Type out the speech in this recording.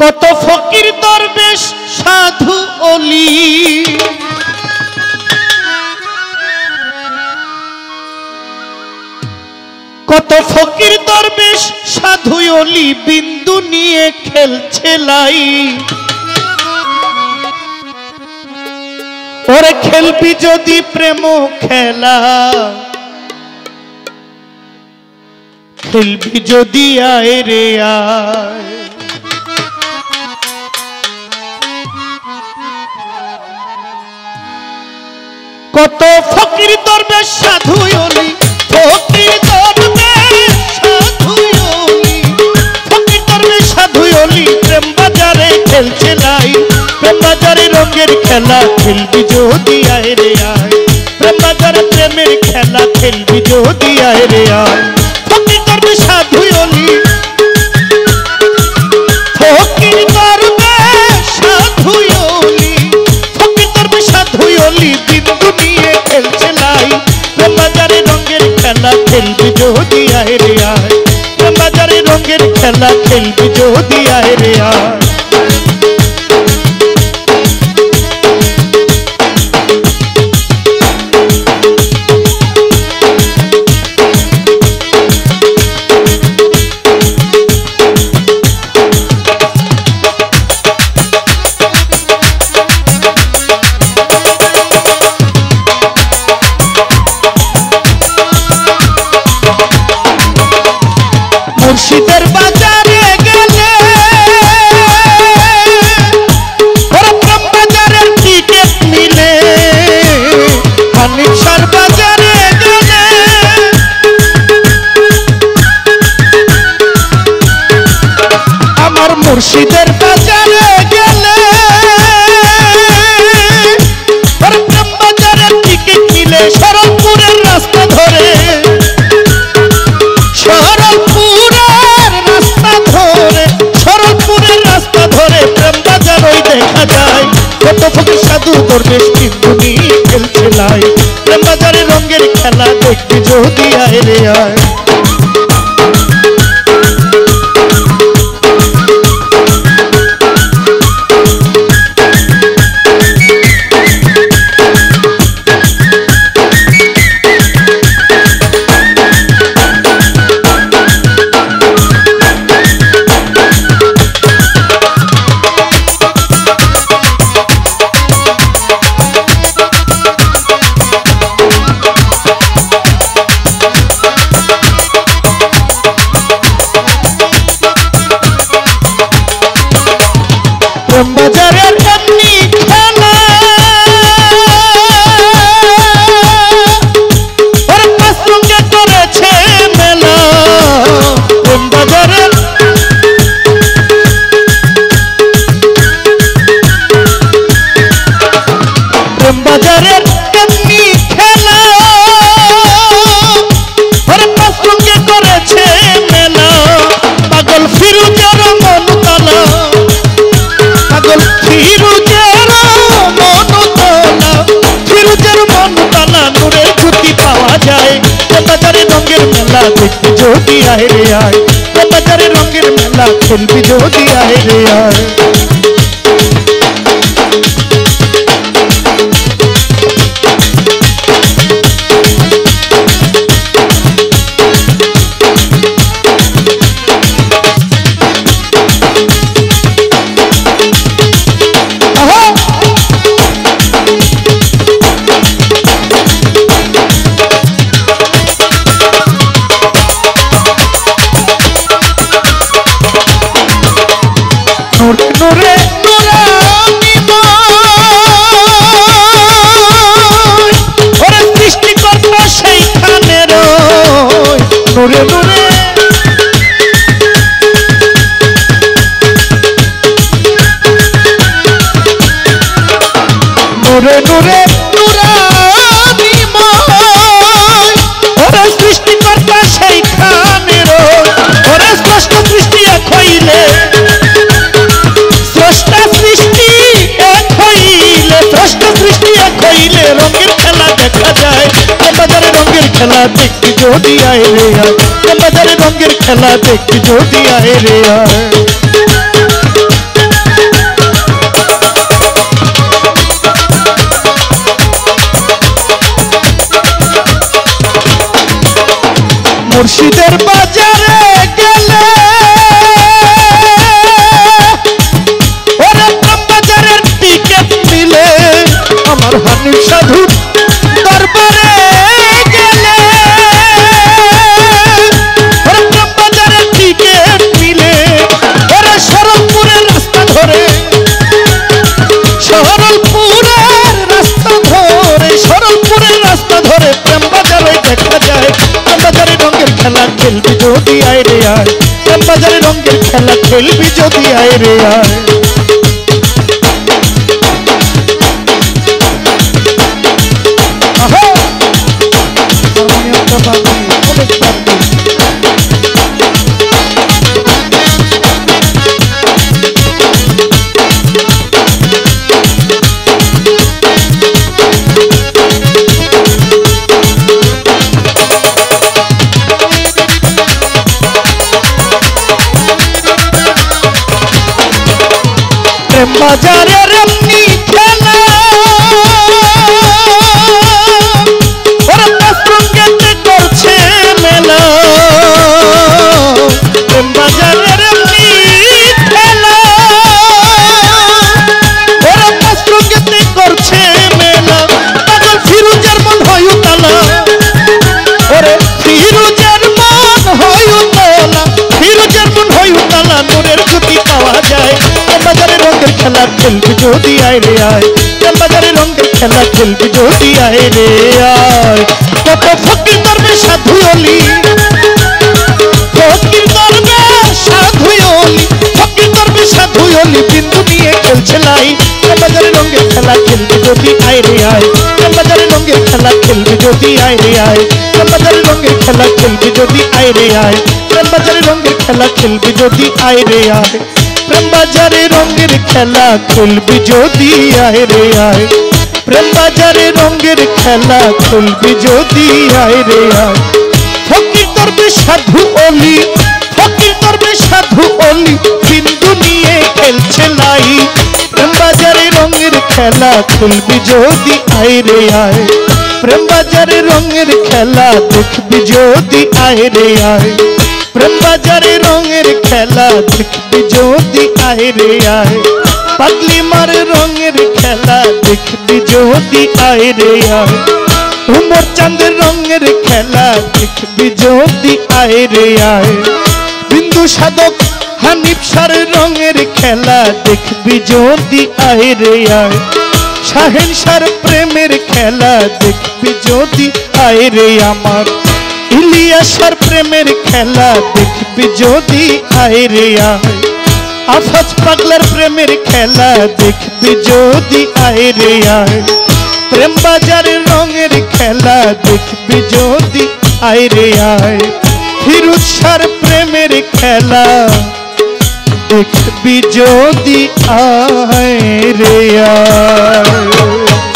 কত ফকির দরবেশ সাধু অলি। কত ফকির দরবেশ সাধু অলি বিন্দু নিয়ে খেলছে লাই। ওরে খেলবি যদি প্রেম খেলা। খেলবি যদি আয় রে আয়। ফকির দরবেশ সাধু অলি ফকির দরবেশ সাধু অলি ফকির দরবেশ সাধু অলি প্রেম বাজারে খেলছে লাই প্রেম বাজারে রঙের খেলা খেলবি যদি আয় রে আয়। প্রেম বাজারে প্রেমের খেলা খেলবি যদি আয় রে আয়। মুর্শিদের বাজারে গেলে হরপ্রম বাজারের টিকিট নিলে শরৎপুরের রাস্তা ধরে। সরলপুরের রাস্তা ধরে সরলপুরের রাস্তা ধরে প্রেম বাজার ওই দেখা যায়। কত ফকির সাধু দরবেশ কিন্তু নিয়ে খেলছে লাই। প্রেম বাজারে রঙের খেলা দেখবি যদি আয় রে আয়। যদি আয় রে আয় বাজারে রঙের মেলা খেলবি যদি আয় রে আয় নূরে নূরে সৃষ্টিকর্তা সেইখানে। ওরে স্পষ্ট সৃষ্টি এক হইলে স্রষ্টা সৃষ্টি এক হইলে স্রষ্টা সৃষ্টি এক হইলে রঙের খেলা দেখা যায়। বাজারে রঙের খেলা দেখতে যদি আয় রে আয়। বাজারে রঙের খেলা দেখতে যদি আয় রে আয়। মুর্শিদের বাজারে গেলে। ওরে বাজারের টিকিট মিলে আমার হানি সাধু খেলবি যদি আয় রে আয় প্রেম বাজারে রঙের খেলা খেলবি যদি আয় রে আয় আহা! বাজারের এমনি খেলা ওরা পাঁচরঙ্গেতে করছে মেলা। বাজারের এমনি খেলা ওরা পাঁচরঙ্গেতে করছে মেলা। পাগল ফিরুজের মন হয় তালা ওরে ফিরুজের মন হয় উতলা। ফিরুজের মন হয় উতলা, নূরের জ্যোতি পাওয়া খেলা খেলবি যদি আয় রে আয়। বাজারে রঙের খেলা খেলবি যদি আয় রে আয়। কত ফকির দরবে সাধু অলি। ফকির দরবে সাধু অলি। ফকির দরবে সাধু অলি, বিন্দু নিয়ে খেলছে লাই। বাজারে রঙের খেলা খেলবি যদি আয় রে আয়। বাজারে রঙের খেলা খেলবি যদি আয় রে আয়। বাজারে রঙের খেলা খেলবি যদি আয় রে আয়। বাজারে রঙের খেলা খেলবি যদি আয় রে আয়। প্রেম বাজারে রঙের খেলা খেলবি যদি, আয় রে আয়। প্রেম বাজারে রঙের খেলা খেলবি যদি, আয় রে আয়। ফকির করবে সাধু অলি, ফকির করবে সাধু অলি, বিন্দু নিয়ে খেলছে লাই প্রেম বাজারে রঙের খেলা খেলবি যদি, আয় রে আয়। প্রেম বাজারে রঙের খেলা দেখবি যদি, আয় রে আয়। প্রেম বাজারে রঙের খেলা দেখবি যদি, আয় রে আয়। পাগলি মার রঙের খেলা দেখবি যদি আয় রে আয়। উমর চাঁদের রঙের খেলা দেখবি যদি আয় রে আয়। বিন্দু সাধক হানিফ সার রঙের খেলা দেখবি যদি আয় রে আয়। শাহেন সার প্রেমের খেলা দেখবি যদি আয় রে আমার। ইলিয়াসার প্রেমের খেলা দেখবি যদি আয় রে আয়। আফাজ পাগলার প্রেমের খেলা দেখবি যদি আয় রে আয়। প্রেম বাজারের রঙের খেলা দেখবি যদি আয় রে আয়। ফিরুজ সার প্রেমের খেলা দেখবি যদি আয় রে আয়।